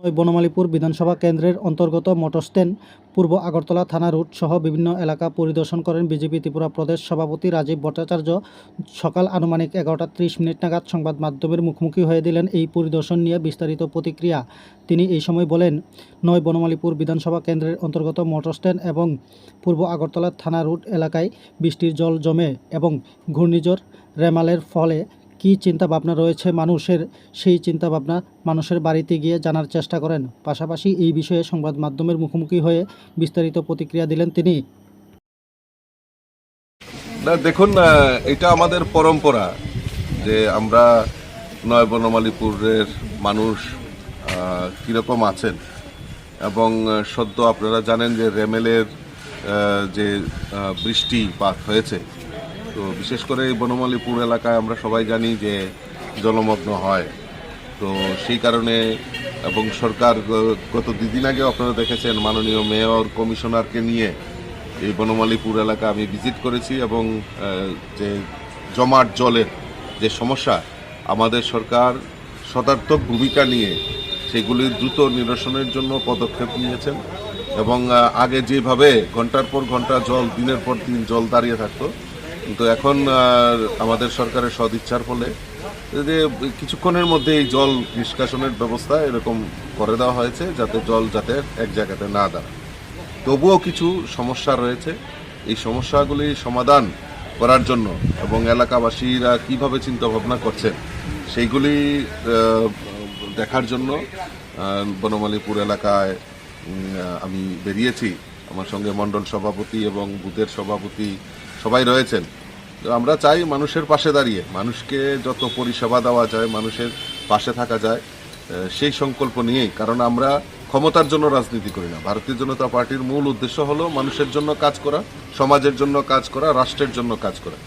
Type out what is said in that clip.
বনমালীপুর বিধানসভা কেন্দ্রের অন্তর্গত মোটর স্ট্যান্ড পূর্ব আগরতলা থানা রুট সহ বিভিন্ন এলাকা পরিদর্শন করেন বিজেপি ত্রিপুরা প্রদেশ সভাপতি রাজীব ভট্টাচার্য। সকাল আনুমানিক এগারোটা ত্রিশ মিনিট নাগাদ সংবাদ মাধ্যমের মুখোমুখি হয়ে দিলেন এই পরিদর্শন নিয়ে বিস্তারিত প্রতিক্রিয়া। তিনি এই সময় বলেন, নয় বনমালীপুর বিধানসভা কেন্দ্রের অন্তর্গত মোটর স্ট্যান্ড এবং পূর্ব আগরতলা থানা রুট এলাকায় বৃষ্টির জল জমে এবং ঘূর্ণিঝড় রেমালের ফলে কী চিন্তাভাবনা রয়েছে মানুষের, সেই চিন্তাভাবনা মানুষের বাড়িতে গিয়ে জানার চেষ্টা করেন। পাশাপাশি এই বিষয়ে সংবাদ মাধ্যমের মুখোমুখি হয়ে বিস্তারিত প্রতিক্রিয়া দিলেন তিনি। না, দেখুন এটা আমাদের পরম্পরা যে আমরা নয় মানুষ কীরকম আছেন। এবং সদ্য আপনারা জানেন যে রেমেলের যে বৃষ্টিপাত হয়েছে তো বিশেষ করে এই বনমালীপুর এলাকায় আমরা সবাই জানি যে জলমগ্ন হয়। তো সেই কারণে এবং সরকার গত দুদিন আগে আপনারা দেখেছেন মাননীয় মেয়র, কমিশনারকে নিয়ে এই বনমালীপুর এলাকা আমি ভিজিট করেছি এবং যে জমাট জলের যে সমস্যা, আমাদের সরকার সদার্থক ভূমিকা নিয়ে সেগুলি দ্রুত নিরসনের জন্য পদক্ষেপ নিয়েছেন এবং আগে যেভাবে ঘণ্টার পর ঘণ্টা জল, দিনের পর দিন জল দাঁড়িয়ে থাকতো কিন্তু এখন আমাদের সরকারের সদিচ্ছার ফলে যে কিছুক্ষণের মধ্যে এই জল নিষ্কাশনের ব্যবস্থা এরকম করে দেওয়া হয়েছে, যাতে জল যাতে এক জায়গাতে না দাঁড়ায়। তবুও কিছু সমস্যা রয়েছে। এই সমস্যাগুলি সমাধান করার জন্য এবং এলাকাবাসীরা কীভাবে চিন্তা ভাবনা করছেন, সেইগুলি দেখার জন্য বনমালীপুর এলাকায় আমি বেরিয়েছি। আমার সঙ্গে মণ্ডল সভাপতি এবং বুথের সভাপতি সবাই রয়েছেন। আমরা চাই মানুষের পাশে দাঁড়িয়ে, মানুষকে যত পরিষেবা দেওয়া যায়, মানুষের পাশে থাকা যায় সেই সংকল্প নিয়েই। কারণ আমরা ক্ষমতার জন্য রাজনীতি করি না। ভারতীয় জনতা পার্টির মূল উদ্দেশ্য হলো মানুষের জন্য কাজ করা, সমাজের জন্য কাজ করা, রাষ্ট্রের জন্য কাজ করা।